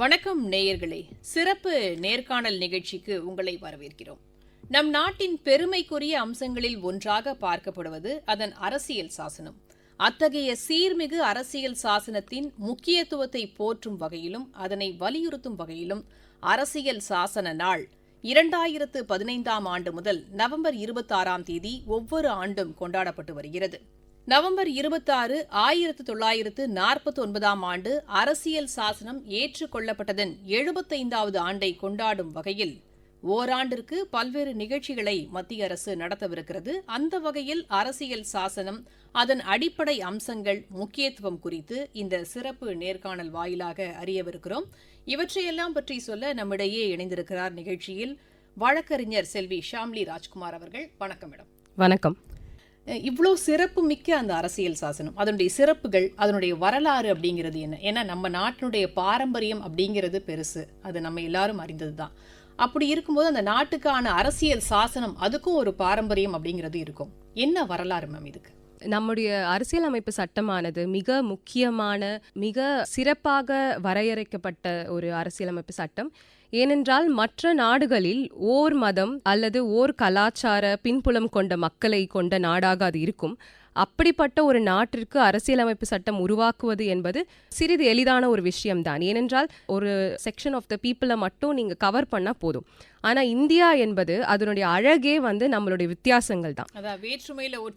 வணக்கம் நேயர்களே. சிறப்பு நேர்காணல் நிகழ்ச்சிக்கு உங்களை வரவேற்கிறோம். நம் நாட்டின் பெருமைக்குரிய அம்சங்களில் ஒன்றாக பார்க்கப்படுவது அதன் அரசியல் சாசனம். அத்தகைய சீர்மிகு அரசியல் சாசனத்தின் முக்கியத்துவத்தை போற்றும் வகையிலும் அதனை வலியுறுத்தும் வகையிலும் அரசியல் சாசன நாள் இரண்டாயிரத்து பதினைந்தாம் ஆண்டு முதல் நவம்பர் இருபத்தாறாம் தேதி ஒவ்வொரு ஆண்டும் கொண்டாடப்பட்டு வருகிறது. நவம்பர் இருபத்தாறு ஆயிரத்து தொள்ளாயிரத்து நாற்பத்தி ஒன்பதாம் ஆண்டு அரசியல் சாசனம் ஏற்றுக்கொள்ளப்பட்டதன் எழுபத்தைந்தாவது ஆண்டை கொண்டாடும் வகையில் ஓராண்டிற்கு பல்வேறு நிகழ்ச்சிகளை மத்திய அரசு நடத்தவிருக்கிறது. அந்த வகையில் அரசியல் சாசனம் அதன் அடிப்படை அம்சங்கள் முக்கியத்துவம் குறித்து இந்த சிறப்பு நேர்காணல் வாயிலாக அறியவிருக்கிறோம். இவற்றையெல்லாம் பற்றி சொல்ல நம்மிடையே இணைந்திருக்கிறார் நிகழ்ச்சியில் வழக்கறிஞர் செல்வி ஷாம்லி ராஜ்குமார் அவர்கள். வணக்கம் மேடம். வணக்கம். இவ்வளோ சிறப்பு மிக்க அந்த அரசியல் சாசனம். அதனுடைய சிறப்புகள் அதனுடைய வரலாறு அப்படிங்கிறது என்ன? ஏன்னா நம்ம நாட்டினுடைய பாரம்பரியம் அப்படிங்கிறது பெருசு. அது நம்ம எல்லாரும் அறிந்தது தான். அப்படி இருக்கும்போது அந்த நாட்டுக்கான அரசியல் சாசனம் அதுக்கும் ஒரு பாரம்பரியம் அப்படிங்கிறது இருக்கும். என்ன வரலாறு மேம் இதுக்கு? நம்முடைய அரசியலமைப்பு சட்டமானது மிக முக்கியமான மிக சிறப்பாக வரையறைக்கப்பட்ட ஒரு அரசியலமைப்பு சட்டம். ஏனென்றால் மற்ற நாடுகளில் ஓர் மதம் அல்லது ஓர் கலாச்சார பின்புலம் கொண்ட மக்களை கொண்ட நாடாக அது இருக்கும். அப்படிப்பட்ட ஒரு நாட்டிற்கு அரசியலமைப்பு சட்டம் உருவாக்குவது என்பது சிறிது எளிதான ஒரு விஷயம்தான். ஏனென்றால் ஒரு செக்ஷன் ஆஃப் த பீப்புளை மட்டும் நீங்க கவர் பண்ணா போதும். ஆனா இந்தியா என்பது அதனுடைய அழகே வந்து நம்மளுடைய வித்தியாசங்கள் தான்.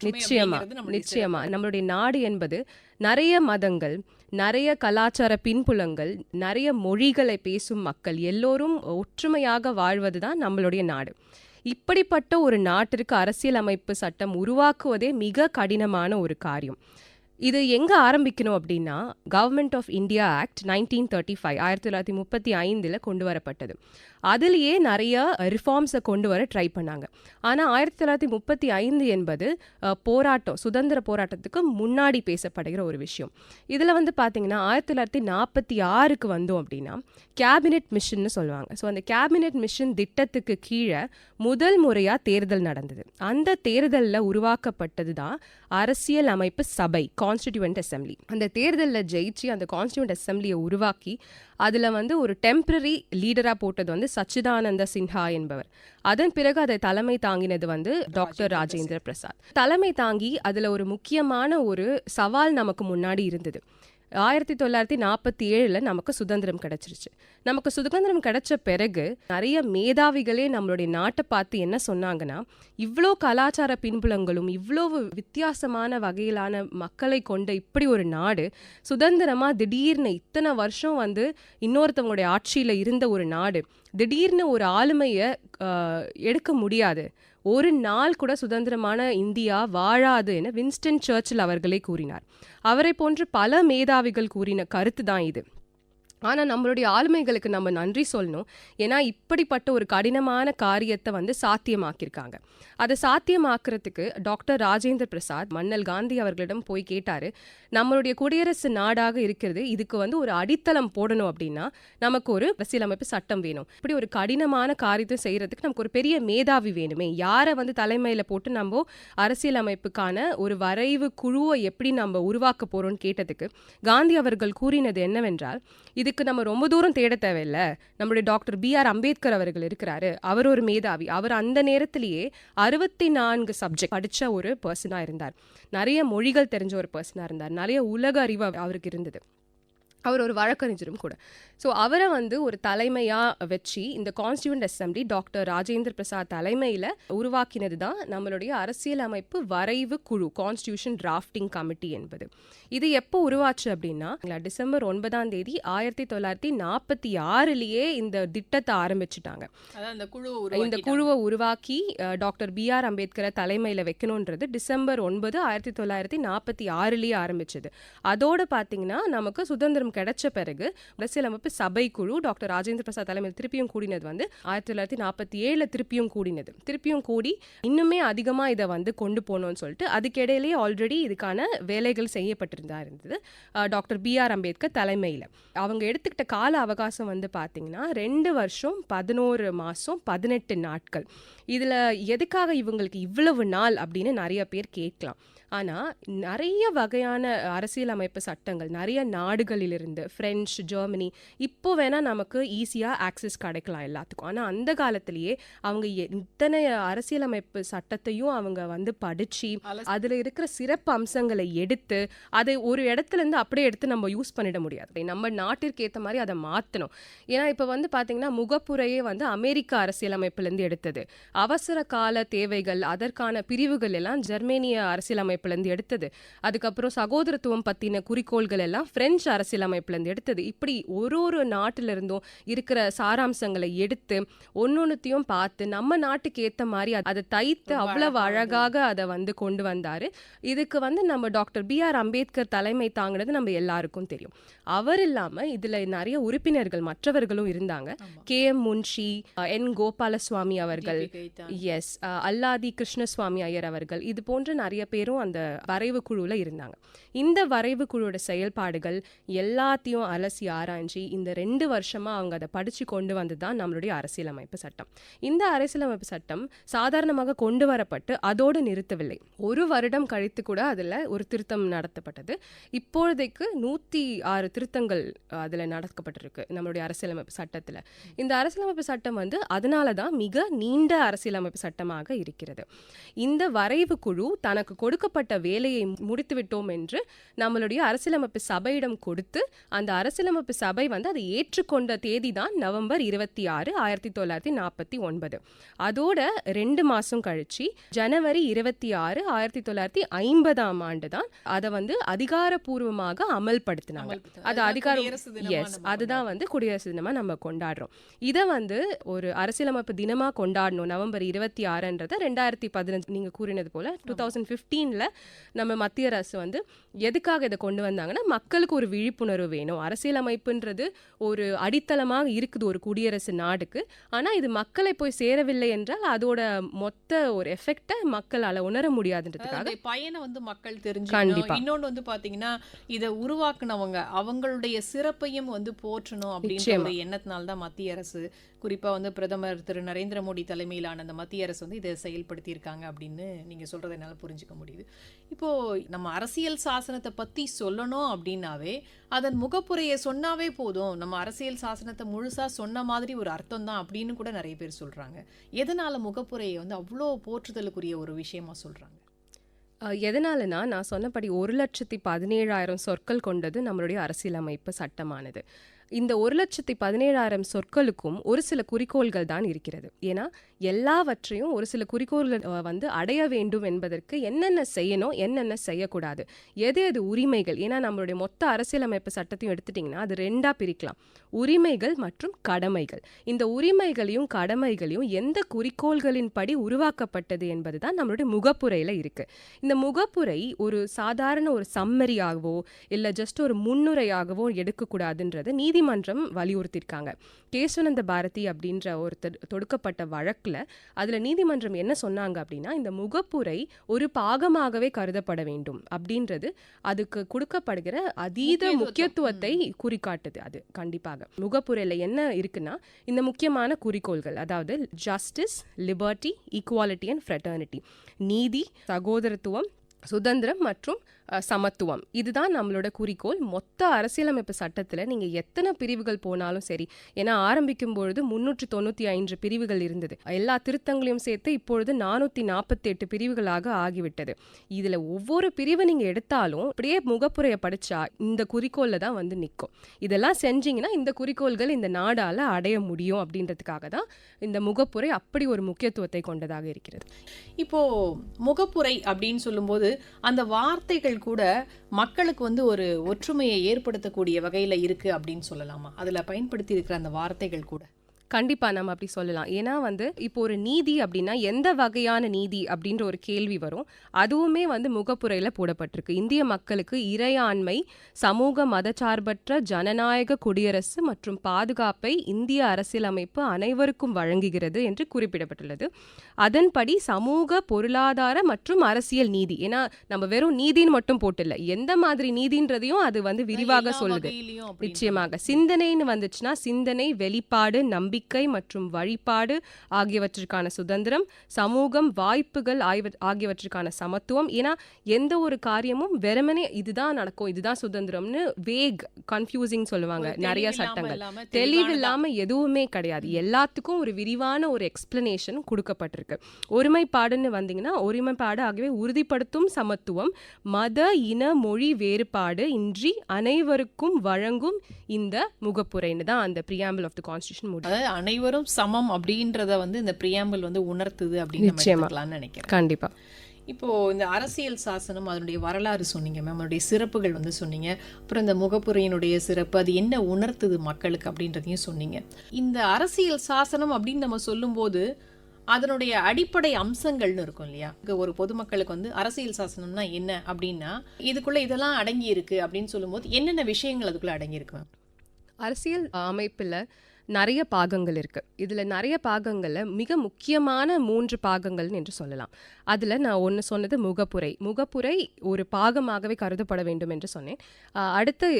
நிச்சயமா நிச்சயமா. நம்மளுடைய நாடு என்பது நிறைய மதங்கள் நிறைய கலாச்சார பின்புலங்கள் நிறைய மொழிகளை பேசும் மக்கள் எல்லோரும் ஒற்றுமையாக வாழ்வது தான் நம்மளுடைய நாடு. இப்படிப்பட்ட ஒரு நாட்டிற்கு அரசியலமைப்பு சட்டம் உருவாக்குவதே மிக கடினமான ஒரு காரியம். இது எங்கே ஆரம்பிக்கணும் அப்படின்னா government of India act nineteen thirty five ஆயிரத்தி தொள்ளாயிரத்தி முப்பத்தி ஐந்தில் கொண்டு வரப்பட்டது அதுலேயே நிறைய ரிஃபார்ம்ஸை கொண்டு வர ட்ரை பண்ணாங்க. ஆனால் ஆயிரத்தி தொள்ளாயிரத்தி முப்பத்தி ஐந்து என்பது போராட்டம் சுதந்திர போராட்டத்துக்கு முன்னாடி பேசப்படுகிற ஒரு விஷயம். இதில் வந்து பார்த்தீங்கன்னா ஆயிரத்தி தொள்ளாயிரத்தி நாற்பத்தி ஆறுக்கு வந்தோம் அப்படின்னா கேபினெட் மிஷின்னு சொல்லுவாங்க. ஸோ அந்த கேபினெட் மிஷன் திட்டத்துக்கு கீழே முதல் முறையாக தேர்தல் நடந்தது. அந்த தேர்தலில் உருவாக்கப்பட்டது தான் அரசியல் அமைப்பு சபை கான்ஸ்டிடியூவன்ட் அசெம்பிளி அந்த தேர்தலில் ஜெயிச்சு அந்த கான்ஸ்டியூவன்ட் அசெம்பிளியை உருவாக்கி அதில் வந்து ஒரு டெம்பரரி லீடராக போட்டது வந்து சச்சிதானந்த சின்ஹா என்பவர். அதன் பிறகு அதை தலைமை தாங்கினது வந்து டாக்டர் ராஜேந்திர பிரசாத். தலைமை தாங்கி அதில் ஒரு முக்கியமான ஒரு சவால் நமக்கு முன்னாடி இருந்தது. ஆயிரத்தி தொள்ளாயிரத்தி நாற்பத்தி ஏழில் நமக்கு சுதந்திரம் கிடைச்சிருச்சு. நமக்கு சுதந்திரம் கிடைச்ச பிறகு நிறைய மேதாவிகளே நம்மளுடைய நாட்டை பார்த்து என்ன சொன்னாங்கன்னா இவ்வளோ கலாச்சார பின்புலங்களும் இவ்வளோ வித்தியாசமான வகையிலான மக்களை கொண்ட இப்படி ஒரு நாடு சுதந்திரமா திடீர்னு இத்தனை வருஷம் வந்து இன்னொருத்தவங்களுடைய ஆட்சியில் இருந்த ஒரு நாடு திடீர்னு ஒரு ஆளுமையை ஆஹ், எடுக்க முடியாது. ஒரு நாள் கூட சுதந்திரமான இந்தியா வாழாது என வின்ஸ்டன் சர்ச்சில் அவர்களே கூறினார். அவரை போன்று பல மேதாவிகள் கூறின கருத்து தான் இது. ஆனால் நம்மளுடைய ஆளுமைகளுக்கு நம்ம நன்றி சொல்லணும். ஏன்னா இப்படிப்பட்ட ஒரு கடினமான காரியத்தை வந்து சாத்தியமாக்கியிருக்காங்க. அதை சாத்தியமாக்குறதுக்கு டாக்டர் ராஜேந்திர பிரசாத் மன்னல் காந்தி அவர்களிடம் போய் கேட்டாரு நம்மளுடைய குடியரசு நாடாக இருக்கிறது இதுக்கு வந்து ஒரு அடித்தளம் போடணும் அப்படின்னா நமக்கு ஒரு அரசியலமைப்பு சட்டம் வேணும். இப்படி ஒரு கடினமான காரியத்தை செய்யறதுக்கு நமக்கு ஒரு பெரிய மேதாவி வேணுமே. யாரை வந்து தலைமையில போட்டு நம்ம அரசியலமைப்புக்கான ஒரு வரைவு குழுவை எப்படி நம்ம உருவாக்க போறோம்னு கேட்டதுக்கு காந்தி அவர்கள் கூறினது என்னவென்றால் இதுக்கு நம்ம ரொம்ப தூரம் தேட தேவையில்ல. நம்மளுடைய டாக்டர் பி ஆர் அம்பேத்கர் அவர்கள் இருக்கிறாரு. அவர் ஒரு மேதாவி. அவர் அந்த நேரத்திலேயே அறுபத்தி நான்கு சப்ஜெக்ட் படிச்ச ஒரு பர்சனா இருந்தார். நிறைய மொழிகள் தெரிஞ்ச ஒரு பர்சனா இருந்தார். நிறைய உலக அறிவு அவருக்கு இருந்தது. அவர் ஒரு வழக்கறிஞரும் கூட. ஸோ அவரை வந்து ஒரு தலைமையாக வச்சு இந்த constituent assembly doctor Rajendra Prasad தலைமையில் உருவாக்கினது தான் நம்மளுடைய அரசியலமைப்பு வரைவு குழு கான்ஸ்டியூஷன் டிராஃப்டிங் கமிட்டி என்பது. இது எப்போ உருவாச்சு அப்படின்னா டிசம்பர் ஒன்பதாம் தேதி ஆயிரத்தி தொள்ளாயிரத்தி நாற்பத்தி ஆறுலேயே இந்த திட்டத்தை ஆரம்பிச்சுட்டாங்க. இந்த. குழுவை உருவாக்கி டாக்டர் பி ஆர் அம்பேத்கரை தலைமையில் வைக்கணுன்றது டிசம்பர் ஒன்பது ஆயிரத்தி தொள்ளாயிரத்தி நாற்பத்தி ஆறுலேயே ஆரம்பிச்சது. அதோட பார்த்தீங்கன்னா நமக்கு சுதந்திரம் கிடைச்ச பிறகு அரசியலமைப்பு சபை குழு டாக்டர் ராஜேந்திர பிரசாத் தலைமையில் திருப்பியும் கூடினது வந்து ஆயிரத்தி தொள்ளாயிரத்தி நாற்பத்தி ஏழில் திருப்பியும் கூடினது. திருப்பியும் கூடி இன்னுமே அதிகமாக இதை வந்து கொண்டு போகணும்னு சொல்லிட்டு அதுக்கிடையிலேயே ஆல்ரெடி இதுக்கான வேலைகள் செய்யப்பட்டிருந்தா இருந்தது டாக்டர் பி ஆர் அம்பேத்கர் தலைமையில். அவங்க எடுத்துக்கிட்ட கால அவகாசம் வந்து பார்த்தீங்கன்னா ரெண்டு வருஷம் பதினோரு மாதம் பதினெட்டு நாட்கள். இதில் எதுக்காக இவங்களுக்கு இவ்வளவு நாள் அப்படின்னு நிறைய பேர் கேட்கலாம். ஆனா நிறைய வகையான அரசியலமைப்பு சட்டங்கள் நிறைய நாடுகளிலிருந்து பிரெஞ்சு ஜெர்மனி இப்போ வேணா நமக்கு ஈஸியா ஆக்சஸ் கிடைக்கலாம் எல்லாத்துக்கும். ஆனா அந்த காலத்திலேயே அவங்க இத்தனை அரசியலமைப்பு சட்டத்தையும் அவங்க வந்து அலசி- அதுல இருக்கிற சிறப்பு அம்சங்களை எடுத்து அதை ஒரு இடத்துல இருந்து அப்படியே எடுத்து நம்ம யூஸ் பண்ணிட முடியாது. நம்ம நாட்டிற்கு ஏத்த மாதிரி அதை மாத்தணும். ஏன்னா இப்ப வந்து பாத்தீங்கன்னா முகப்புரையே வந்து அமெரிக்க அரசியலமைப்புல இருந்து எடுத்தது. அவசர கால தேவைகள் அதற்கான பிரிவுகள் எல்லாம் ஜெர்மேனிய அரசியலமைப்புல இருந்து எடுத்தது. அதுக்கப்புறம் சகோதரத்துவம் பத்தின குறிக்கோள்கள் எல்லாம் பிரெஞ்சு அரசியலமைப்புல இருந்து எடுத்தது. இப்படி ஒரு ஒரு நாட்டில இருந்தும் இருக்கிற சாராம்சங்களை எடுத்து ஒன்னொன்னுத்தையும் பார்த்து நம்ம நாட்டுக்கு ஏத்த மாதிரி அத- தைத்து அவ்வளவு அழகாக அதை வந்து கொண்டு வந்தாரு. இதுக்கு வந்து நம்ம டாக்டர் பி ஆர் அம்பேத்கர் தலைமை தாங்கினது நம்ம எல்லாருக்கும் தெரியும். அவர் இல்லாம இதுல நிறைய உறுப்பினர்கள் மற்றவர்களும் இருந்தாங்க. K M Munshi N Gopalaswami அவர்கள். எஸ் அல்லாதி கிருஷ்ணசுவாமி ஐயர் அவர்கள் இது போன்ற நிறைய பேரும் அந்த வரைவு குழுவில் இருந்தாங்க. இந்த வரைவு குழுவோட செயல்பாடுகள் எல்லாத்தையும் அலசி ஆராய்ஞ்சி இந்த ரெண்டு வருஷமாக அவங்க அதை படிச்சு கொண்டு வந்து தான் நம்மளுடைய அரசியலமைப்பு சட்டம். இந்த அரசியலமைப்பு சட்டம் சாதாரணமாக கொண்டு வரப்பட்டு அதோடு நிறுத்தவில்லை. ஒரு வருடம் கழித்து கூட அதில் ஒரு திருத்தம் நடத்தப்பட்டது. இப்பொழுதைக்கு நூற்றி ஆறு திருத்தங்கள் அதில் நடக்கப்பட்டிருக்கு நம்மளுடைய அரசியலமைப்பு சட்டத்தில். இந்த அரசியலமைப்பு சட்டம் வந்து அதனால தான் மிக நீண்ட அரசியலமைப்பு சட்டமாக இருக்கிறது. இந்த வரைவு குழு தனக்கு கொடுக்க கொடுக்கப்பட்ட வேலையை முடித்து விட்டோம் என்று நம்மளுடைய அரசியலமைப்பு சபையிடம் கொடுத்து அந்த அரசியலமைப்பு சபை வந்து அதை ஏற்றுக்கொண்ட தேதி தான் நவம்பர் இருபத்தி ஆறு ஆயிரத்தி தொள்ளாயிரத்தி நாற்பத்தி ஒன்பது. அதோட ரெண்டு மாசம் கழிச்சு ஜனவரி இருபத்தி ஆறு ஆயிரத்தி தொள்ளாயிரத்தி ஐம்பதாம் ஆண்டு தான் அதை வந்து அதிகாரப்பூர்வமாக அமல்படுத்தினாங்க. அமல்படுத்த- அது அதிகாரம் எஸ் அதுதான் வந்து குடியரசு தினமா நம்ம கொண்டாடுறோம். இதை வந்து ஒரு அரசியலமைப்பு தினமா கொண்டாடணும். நவம்பர் இருபத்தி ஆறுன்றதை ரெண்டாயிரத்தி பதினஞ்சு நீங்க கூறினது போல டூ தௌசண்ட் ஃபிஃப்டீன்ல நம்ம மத்திய அரசு வந்து எதுக்காக இதை கொண்டு வந்தாங்கன்னா மக்களுக்கு ஒரு விழிப்புணர்வு வேணும். அரசியலமைப்புன்றது ஒரு அடித்தளமாக இருக்குது ஒரு குடியரசு நாடுக்கு. ஆனா இது மக்களை போய் சேரவில்லை என்றால் அதோட மொத்த ஒரு எஃபெக்டை மக்களால உணர முடியாதுன்றதுக்காக பயனை வந்து மக்கள் கண்டிப்பா. தெரிஞ்சுக்கணும் இன்னொன்னு வந்து பாத்தீங்கன்னா இத உருவாக்குனவங்க அவங்களுடைய சிறப்பையும் வந்து போற்றணும் அப்படின்ற. ஒரு எண்ணத்தினால தான் மத்திய அரசு குறிப்பா வந்து பிரதமர் திரு நரேந்திர மோடி தலைமையிலான அந்த மத்திய அரசு வந்து இதை செயல்படுத்தி இருக்காங்க அப்படின்னு நீங்க சொல்றதை என்னால புரிஞ்சுக்க முடியுது. இப்போ நம்ம அரசியல் சாசனத்தை பத்தி சொல்லணும் அப்படின்னாவே அதன் முகப்புரையை சொன்னாவே போதும். நம்ம அரசியல் சாசனத்தை முழுசா சொன்ன மாதிரி ஒரு அர்த்தம் தான் அப்படின்னு கூட நிறைய பேர் சொல்றாங்க. எதனால முகப்புரையை வந்து அவ்வளோ போற்றுதலுக்குரிய ஒரு விஷயமா சொல்றாங்க? அஹ், எதனாலனா நான் சொன்னபடி ஒரு லட்சத்தி பதினேழாயிரம் சொற்கள் கொண்டது நம்மளுடைய அரசியலமைப்பு சட்டமானது. இந்த ஒரு லட்சத்தி பதினேழாயிரம் சொற்களுக்கும் ஒரு சில குறிக்கோள்கள் தான் இருக்கிறது. ஏன்னா எல்லாவற்றையும் ஒரு சில குறிக்கோள்கள் வந்து அடைய வேண்டும் என்பதற்கு என்னென்ன செய்யணும் என்னென்ன செய்யக்கூடாது எது எது உரிமைகள்? ஏன்னா நம்மளுடைய மொத்த அரசியலமைப்பு சட்டத்தையும் எடுத்துட்டிங்கன்னா அது ரெண்டாக பிரிக்கலாம். உரிமைகள் மற்றும் கடமைகள். இந்த உரிமைகளையும் கடமைகளையும் எந்த குறிக்கோள்களின் படி உருவாக்கப்பட்டது என்பது தான் நம்மளுடைய முகப்புரையில் இருக்குது இந்த முகப்புரை ஒரு சாதாரண ஒரு சம்மரியாகவோ இல்லை ஜஸ்ட் ஒரு முன்னுரையாகவோ எடுக்கக்கூடாதுன்றதை நீதிமன்றம் வலியுறுத்தியிருக்காங்க. கேசுவனந்த பாரதி அப்படின்ற ஒருத்தர் தொடுக்கப்பட்ட வழக்கில் அதில் நீதிமன்றம் என்ன சொன்னாங்க அப்படின்னா இந்த முகப்புரை ஒரு பாகமாகவே கருதப்பட வேண்டும் அப்படின்றது அதுக்கு கொடுக்கப்படுகிற அதீத. முக்கியத்துவத்தை குறிக்காட்டுது அது கண்டிப்பாக. முகப்புரையில் என்ன இருக்குன்னா இந்த முக்கியமான குறிக்கோள்கள் அதாவது justice liberty equality and fraternity நீதி சகோதரத்துவம் சுதந்திரம் மற்றும் சமத்துவம். இதுதான் நம்மளோட குறிக்கோள். மொத்த அரசியலமைப்பு சட்டத்தில் நீங்கள் எத்தனை பிரிவுகள் போனாலும் சரி ஏன்னா ஆரம்பிக்கும் பொழுது முன்னூற்றி தொண்ணூற்றி ஐந்து பிரிவுகள் இருந்தது. எல்லா திருத்தங்களையும் சேர்த்து இப்பொழுது நானூற்றி நாற்பத்தி எட்டு பிரிவுகளாக ஆகிவிட்டது. இதில் ஒவ்வொரு பிரிவு நீங்கள் எடுத்தாலும் அப்படியே முகப்புரையை படித்தா இந்த குறிக்கோளில் தான் வந்து நிற்கும் இதெல்லாம் செஞ்சீங்கன்னா இந்த குறிக்கோள்கள் இந்த நாடால் அடைய முடியும் அப்படின்றதுக்காக தான் இந்த முகப்புரை அப்படி ஒரு முக்கியத்துவத்தை கொண்டதாக இருக்கிறது. இப்போது முகப்புரை அப்படின்னு சொல்லும்போது அந்த வார்த்தைகள் கூட மக்களுக்கு வந்து ஒரு ஒற்றுமையை ஏற்படுத்தக்கூடிய வகையில் இருக்கு அப்படின்னு சொல்லலாமா? அதுல பயன்படுத்தி இருக்கிற அந்த வார்த்தைகள் கூட. கண்டிப்பா நம்ம அப்படி சொல்லலாம். ஏன்னா வந்து இப்போ ஒரு நீதி அப்படின்னா எந்த வகையான நீதி அப்படின்ற ஒரு கேள்வி வரும். அதுவுமே வந்து முகப்புரையில போடப்பட்டிருக்கு. இந்திய மக்களுக்கு இறையாண்மை சமூக மதச்சார்பற்ற ஜனநாயக குடியரசு மற்றும் பாதுகாப்பை இந்திய அரசியலமைப்பு அனைவருக்கும் வழங்குகிறது என்று குறிப்பிடப்பட்டுள்ளது. அதன்படி சமூக பொருளாதார மற்றும் அரசியல் நீதி. ஏன்னா நம்ம வெறும் நீதின்னு மட்டும் போட்டில்ல. எந்த மாதிரி நீதின்றதையும் அது வந்து விரிவாக சொல்லுது. நிச்சயமாக. சிந்தனைன்னு வந்துச்சுன்னா சிந்தனை வெளிப்பாடு நம்பிக்கை நம்பிக்கை மற்றும் வழிபாடு ஆகியவற்றிற்கான சுதந்திரம் சமூகம் வாய்ப்புகள் ஆகியவற்றிற்கான சமத்துவம். ஏன்னா எந்த ஒரு காரியமும் வெறுமனே இதுதான் நடக்கும் இதுதான் சுதந்திரம்னு வேக் கன்ஃபியூசிங் சொல்லுவாங்க. நிறைய சட்டங்கள். தெளிவு இல்லாம எதுவுமே கிடையாது. எல்லாத்துக்கும் ஒரு விரிவான ஒரு எக்ஸ்பிளனேஷன் கொடுக்கப்பட்டிருக்கு. ஒருமைப்பாடுன்னு வந்தீங்கன்னா ஒருமைப்பாடு ஆகவே உறுதிப்படுத்தும் சமத்துவம் மத இன மொழி வேறுபாடு இன்றி அனைவருக்கும் வழங்கும் இந்த முகப்புரைன்னு தான் அந்த பிரியாம்பிள் ஆஃப் த கான்ஸ்டியூஷன் முடியும் அனைவரும் சமம் அப்படின்றத வந்து இந்த பிரியாம்பிள் வந்து உணர்த்துது அப்படின்னு நினைக்கிறேன். கண்டிப்பா. இப்போ இந்த அரசியல் சாசனம் அதனுடைய வரலாறு சொன்னீங்க மேம் அதனுடைய சிறப்புகள் வந்து சொன்னீங்க. அப்புறம் இந்த முகப்புரையினுடைய சிறப்பு அது என்ன உணர்த்துது மக்களுக்கு அப்படின்றதையும் சொன்னீங்க. இந்த அரசியல் சாசனம் அப்படின்னு நம்ம சொல்லும்போது அதனுடைய அடிப்படை அம்சங்கள்னு இருக்கும் இல்லையா? ஒரு பொதுமக்களுக்கு வந்து அரசியல் சாசனம்னா என்ன அப்படின்னா இதுக்குள்ள இதெல்லாம் அடங்கி இருக்கு அப்படின்னு சொல்லும்போது என்னென்ன விஷயங்கள் அதுக்குள்ள அடங்கி இருக்கு மேம் அரசியல் அமைப்பில் நிறைய பாகங்கள் இருக்குது இதில் நிறைய பாகங்களில் மிக முக்கியமான மூன்று பாகங்கள்னு என்று சொல்லலாம். அதில் நான் ஒன்று சொன்னது முகப்புரை. முகப்புரை ஒரு பாகமாகவே கருதப்பட வேண்டும் என்று சொன்னேன். அடுத்து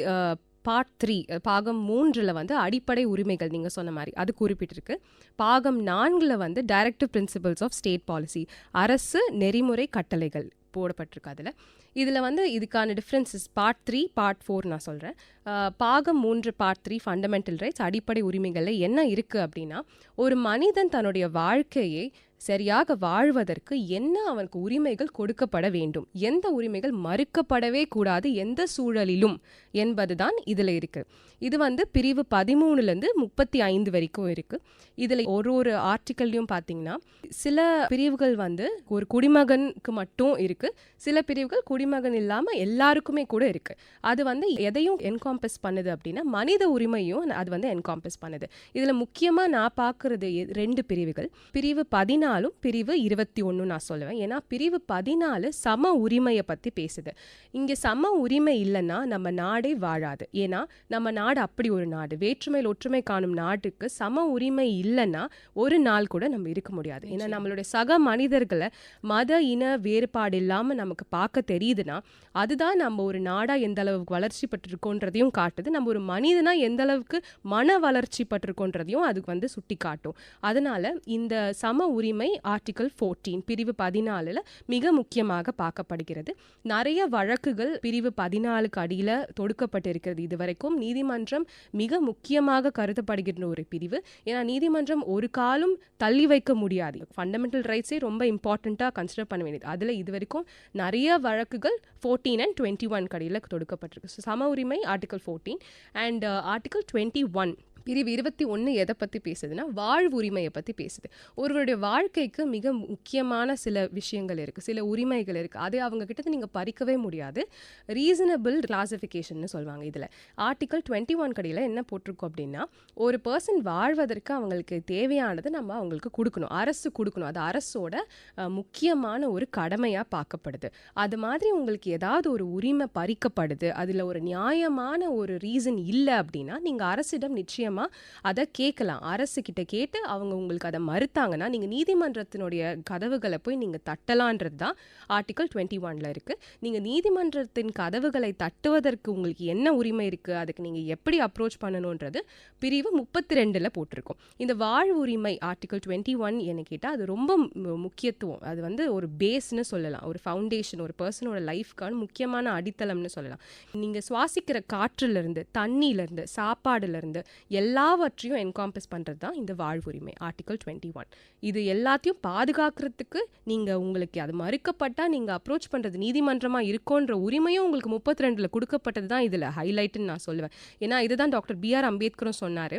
பார்ட் த்ரீ பாகம் மூன்றில் வந்து அடிப்படை உரிமைகள் நீங்கள் சொன்ன மாதிரி அது குறிப்பிட்டிருக்கு. பாகம் நான்கில் வந்து directive principles of state policy அரசு நெறிமுறை கட்டளைகள். போடப்பட்டிருக்கு அதில். இதில் வந்து இதுக்கான differences part three part four நான் சொல்கிறேன் பாகம் மூன்று பார்ட் த்ரீ ஃபண்டமெண்டல் ரைட்ஸ் அடிப்படை உரிமைகளில் என்ன இருக்குது அப்படின்னா ஒரு மனிதன் தன்னுடைய வாழ்க்கையை சரியாக வாழ்வதற்கு என்ன அவனுக்கு உரிமைகள் கொடுக்கப்பட வேண்டும்? எந்த உரிமைகள் மறுக்கப்படவே கூடாது? எந்த சூழலிலும்? என்பதுதான் இதில் இருக்கு. இது வந்து பிரிவு பதிமூணுலேருந்து முப்பத்தி ஐந்து வரைக்கும் இருக்கு. இதில் ஒரு ஒரு ஆர்டிக்கல்லையும் பார்த்தீங்கன்னா சில பிரிவுகள் வந்து ஒரு குடிமகனுக்கு மட்டும் இருக்கு. சில பிரிவுகள் குடிமகன் இல்லாமல் எல்லாருக்குமே கூட இருக்கு. அது வந்து எதையும் என்காம்பஸ் பண்ணுது அப்படின்னா மனித உரிமையும் அது வந்து என்காம்பஸ் பண்ணுது. இதில் முக்கியமாக நான் பார்க்குறது ரெண்டு பிரிவுகள். பிரிவு பதினாறு பதினாலும் பிரிவு இருபத்தி ஒன்று நான் சொல்லுவேன். ஏன்னா பிரிவு பதினாலு சம உரிமையை பற்றி பேசுது. இங்கே சம உரிமை இல்லைன்னா நம்ம நாடே வாழாது. ஏன்னா நம்ம நாடு அப்படி ஒரு நாடு. வேற்றுமையில் ஒற்றுமை காணும் நாட்டுக்கு சம உரிமை இல்லைன்னா ஒரு நாள் கூட நம்ம இருக்க முடியாது. ஏன்னா நம்மளுடைய சக மனிதர்களை மத இன வேறுபாடு இல்லாமல் நமக்கு பார்க்க தெரியுதுன்னா அதுதான் நம்ம ஒரு நாடாக எந்த அளவுக்கு வளர்ச்சி பட்டிருக்கோன்றதையும் காட்டுது. நம்ம ஒரு மனிதனா எந்த அளவுக்கு மன வளர்ச்சி பட்டிருக்கோன்றதையும் அதுக்கு வந்து சுட்டி காட்டும் அதனால இந்த சம உரிமை ஆர்டிகல் ஃபோர்டீன் பிரிவு பதினாலில் மிக முக்கியமாக பார்க்கப்படுகிறது. நிறைய வழக்குகள் பிரிவு பதினாலுக்கு அடியில் தொடுக்கப்பட்டிருக்கிறது இதுவரைக்கும். நீதிமன்றம் மிக முக்கியமாக கருதப்படுகின்ற ஒரு பிரிவு. ஏன்னா நீதிமன்றம் ஒரு காலம் தள்ளி வைக்க முடியாது. ஃபண்டமெண்டல் ரைட்ஸே ரொம்ப இம்பார்ட்டண்ட்டாக கன்சிடர் பண்ண வேண்டியது. அதில் இதுவரைக்கும் நிறைய வழக்குகள் ஃபோர்டீன் அண்ட் டுவெண்ட்டி ஒன் கடியில் தொடுக்கப்பட்டிருக்கு. சம உரிமை article fourteen and article twenty one பிரிவு இருபத்தி ஒன்று எதை பற்றி பேசுதுன்னா வாழ்வு உரிமையை பற்றி பேசுது. ஒருவருடைய வாழ்க்கைக்கு மிக முக்கியமான சில விஷயங்கள் இருக்குது சில உரிமைகள் இருக்குது அதை அவங்க கிட்ட நீங்கள் பறிக்கவே முடியாது. ரீசனபிள் கிளாசிஃபிகேஷன் சொல்லுவாங்க இதில். ஆர்டிகல் டுவெண்ட்டி ஒன் கடையில் என்ன போட்டிருக்கோம் அப்படின்னா ஒரு பர்சன் வாழ்வதற்கு அவங்களுக்கு தேவையானது நம்ம அவங்களுக்கு கொடுக்கணும். அரசு கொடுக்கணும். அது அரசோட முக்கியமான ஒரு கடமையாக பார்க்கப்படுது. அது மாதிரி உங்களுக்கு ஏதாவது ஒரு உரிமை பறிக்கப்படுது அதில் ஒரு நியாயமான ஒரு ரீசன் இல்லை அப்படின்னா நீங்கள் அரசிடம் நிச்சயம் நிச்சயமாக அதை கேட்கலாம் அரசு கிட்ட கேட்டு அவங்க உங்களுக்கு அதை மறுத்தாங்கன்னா நீங்கள் நீதிமன்றத்தினுடைய கதவுகளை போய் நீங்கள் தட்டலான்றது தான் ஆர்டிகல் டுவெண்ட்டி ஒனில் இருக்குது நீங்கள் நீதிமன்றத்தின் கதவுகளை தட்டுவதற்கு உங்களுக்கு என்ன உரிமை இருக்குது அதுக்கு நீங்கள் எப்படி அப்ரோச் பண்ணணுன்றது பிரிவு முப்பத்தி ரெண்டில் போட்டிருக்கோம். இந்த வாழ் உரிமை ஆர்டிகல் டுவெண்ட்டி ஒன் என்ன கேட்டால் அது ரொம்ப முக்கியத்துவம். அது வந்து ஒரு பேஸ்னு சொல்லலாம். ஒரு ஃபவுண்டேஷன் ஒரு பர்சனோட லைஃப்க்கான முக்கியமான அடித்தளம்னு சொல்லலாம். நீங்கள் சுவாசிக்கிற காற்றிலிருந்து தண்ணியிலேருந்து சாப்பாடுலேருந்து எல்லாவற்றையும் என்காம்பஸ் பண்ணுறது தான் இந்த வாழ்வுரிமை ஆர்டிகல் டுவெண்ட்டி ஒன் இது எல்லாத்தையும் பாதுகாக்கிறதுக்கு நீங்கள் உங்களுக்கு அது மறுக்கப்பட்டால் நீங்கள் அப்ரோச் பண்ணுறது நீதிமன்றமாக இருக்கோன்ற உரிமையும் உங்களுக்கு முப்பத்தி ரெண்டில் கொடுக்கப்பட்டது தான் இதில் ஹைலைட்டுன்னு நான் சொல்லுவேன். ஏன்னா இதுதான் டாக்டர் பிஆர் அம்பேத்கரும் சொன்னார்.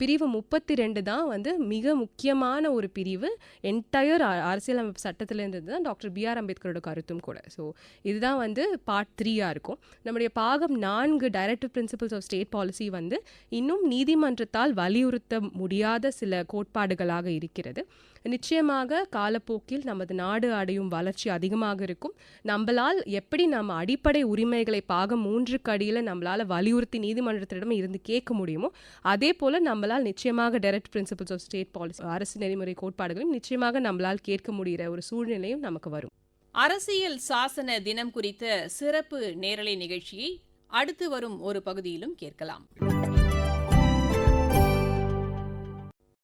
பிரிவு முப்பத்தி ரெண்டு தான் வந்து மிக முக்கியமான ஒரு பிரிவு. என்டையர் அரசியலமைப்பு சட்டத்திலேருந்து தான் டாக்டர் பிஆர் அம்பேத்கரோட கருத்தும் கூட. ஸோ இதுதான் வந்து பார்ட் த்ரீயாக இருக்கும். நம்முடைய பாகம் நான்கு directive principles of state policy வந்து இன்னும் நீதி நீதிமன்றத்தால் வலியுறுத்த முடியாத சில கோட்பாடுகளாக இருக்கிறது. நிச்சயமாக காலப்போக்கில் நமது நாடு அடையும் வளர்ச்சி அதிகமாக இருக்கும். நம்மளால் எப்படி நம்ம அடிப்படை உரிமைகளை பாகம் மூன்றுக்கு அடியில் நம்மளால் வலியுறுத்தி நீதிமன்றத்திடம் இருந்து கேட்க முடியுமோ அதே போல் நம்மளால் நிச்சயமாக direct principles of state policy அரசு நெறிமுறை கோட்பாடுகளையும் நிச்சயமாக நம்மளால் கேட்க முடிகிற ஒரு சூழ்நிலையும் நமக்கு வரும். அரசியல் சாசன தினம் குறித்த சிறப்பு நேரலை நிகழ்ச்சியை அடுத்து வரும் ஒரு பகுதியிலும் கேட்கலாம்.